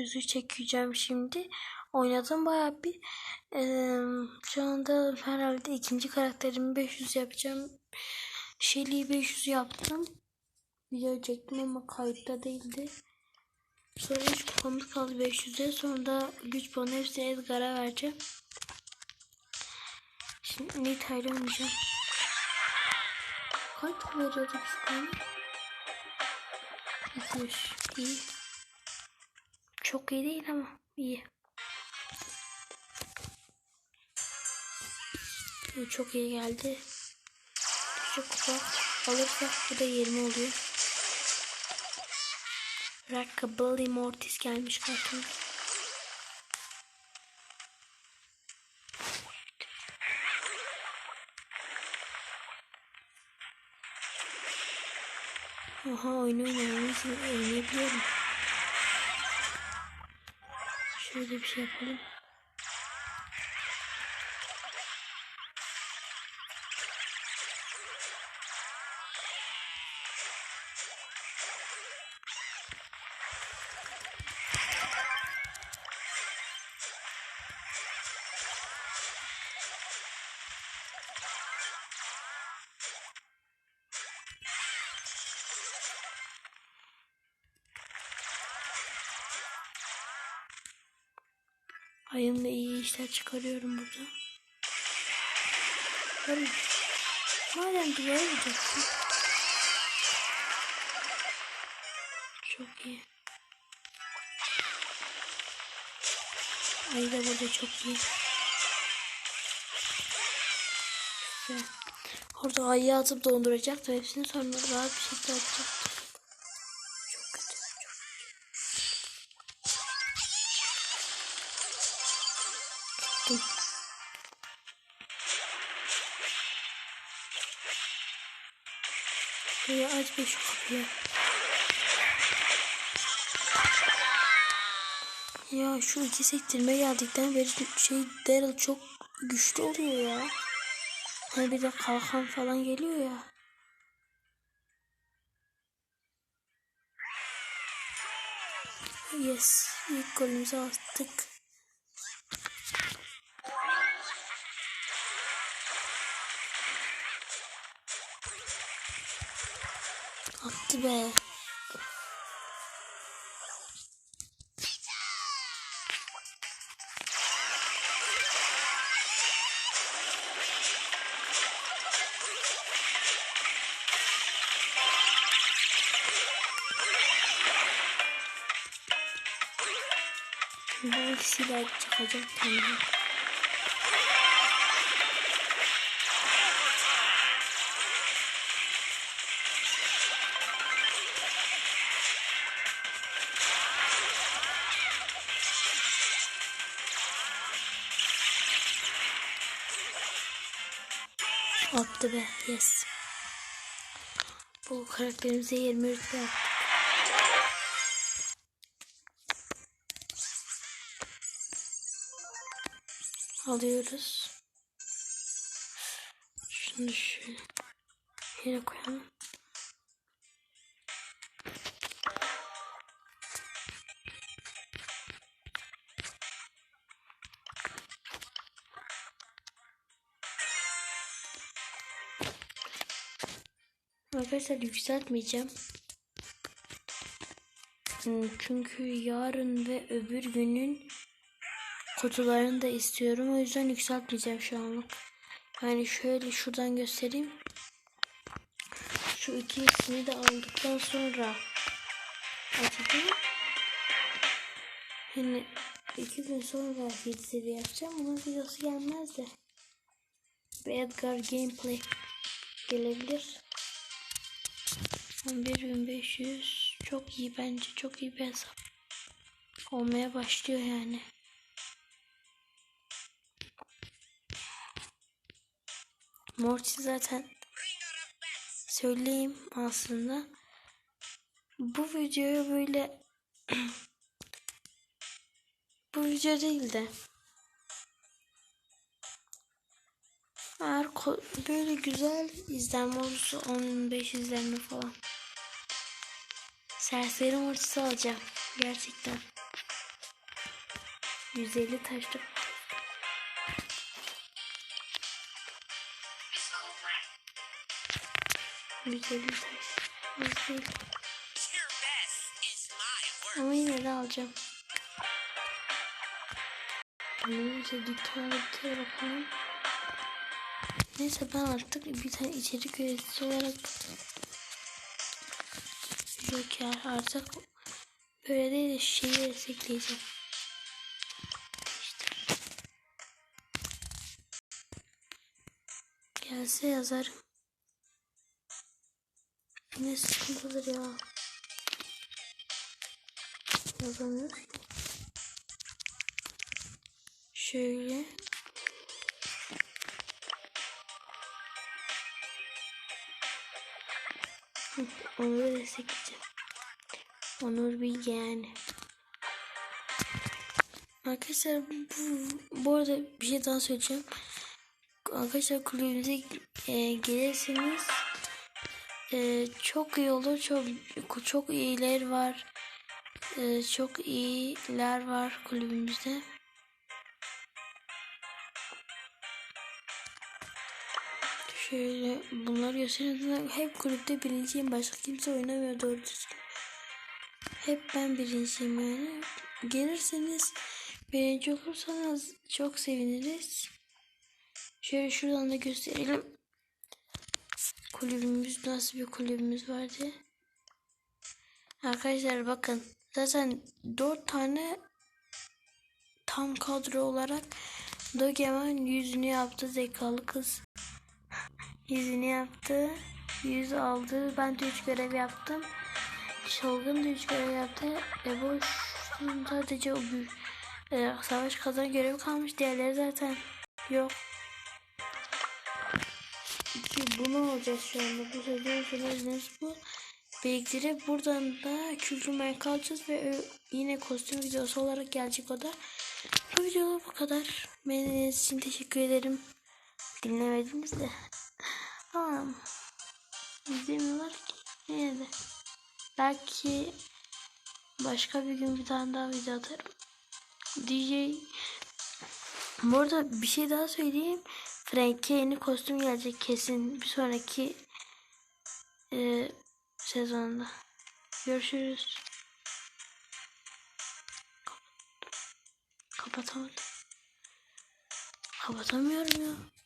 yüzü çekeceğim şimdi. Oynadım bayağı bir. Eee, şu anda herhalde ikinci karakterimi 500 yapacağım. Shelly'i 500 yaptım. Video çektim ama kayıtta değildi. Sonra 3 kupamız kaldı 500'e. Sonra da güç puanı hepsini Edgar'a vereceğim. Şimdi Nita ile oynayacağım. Kaç veriyorduk işte? 200. İyi. Çok iyi değil ama iyi. Bu çok iyi geldi. Şu kupa alırsak bu da 20 oluyor. Rockabilly Mortis gelmiş kartımda. Oha oyunu oynamamız oynayabiliyorum. Şöyle bir şey yapalım. Ayımla iyi işler çıkarıyorum burada. Hadi. Madem duvara vuracaksın. Çok iyi. Ayı da burada çok iyi. Güzel. Orada ayı atıp donduracaktı hepsini sonra rahat bir şekilde atacaktı. Tuttum. Buraya aç bir şu kapıyı. Ya şu iki sektirme geldikten beri şey Daryl çok güçlü oluyor ya. Hani bir de kalkan falan geliyor ya. Yes. ilk golümüzü attık. Attı be. Bu ikisiyle çıkacak kendine. Attı be. Yes. Bu karakterimize 20 rütbe yaptık. Alıyoruz. Şunu şöyle yere koyalım. Arkadaşlar yükseltmeyeceğim. Hmm, Çünkü yarın ve öbür günün kutularını da istiyorum. O yüzden yükseltmeyeceğim şu anlık. Yani şöyle şuradan göstereyim. Şu ikisini de aldıktan sonra açacağım. Yani iki gün sonra 7 seviye yapacağım. Bunun videosu gelmez de. Bir Edgar gameplay gelebilir. 11500 çok iyi bence çok iyi bir hesap. Olmaya başlıyor yani. Morty zaten söyleyeyim aslında. Bu videoyu böyle bu video değil de eğer böyle güzel izlenme olursa 15 izlenme falan. Serseri Mortis'i alacağım. Gerçekten. 150 taşlık. Yüz elli taş. Ama yine de alacağım. Neyse bir kere bakalım. Neyse ben artık bir tane içerik üreticisi olarak ya artık böyle değil de şeyi destekleyeceğim. İşte. Gelse yazarım. Ne sıkıntıdır ya. Yazamıyoruz ki. Şöyle. Onur'u destekleyeceğim. Onur Bilge yani. Arkadaşlar bu, bu arada bir şey daha söyleyeceğim. Arkadaşlar kulübümüze e, gelirseniz e, çok iyi olur. Çok çok iyiler var. E, çok iyiler var kulübümüzde. Şöyle bunları göstereyim. Hep kulüpte birinciyim. Başka kimse oynamıyor doğru düzgün. Hep ben birinciyim yani. Gelirseniz birinci olursanız çok seviniriz. Şöyle şuradan da gösterelim. Kulübümüz nasıl bir kulübümüz var diye. Arkadaşlar bakın. Zaten 4 tane tam kadro olarak Dogeman yüzünü yaptı zekalı kız. Yüzünü yaptı. Yüz aldı. Ben de 3 görev yaptım. Çılgın da 3 görev yaptı. E boş sadece o büyük e, savaş kazan görevi kalmış. Diğerleri zaten yok. Ki bunu alacağız şu anda. Bu sezon sonu bu. Biriktirip buradan da kültürmen kalacağız ve ö- yine kostüm videosu olarak gelecek o da. Bu video bu kadar. Beğendiğiniz için teşekkür ederim. Dinlemediniz de. Tamam. İzlemiyorlar ki. Yine de. Belki başka bir gün bir tane daha video atarım. DJ Bu arada bir şey daha söyleyeyim. Frank'e yeni kostüm gelecek kesin bir sonraki e, sezonda. Görüşürüz. Kapatamadım. Kapatamıyorum ya.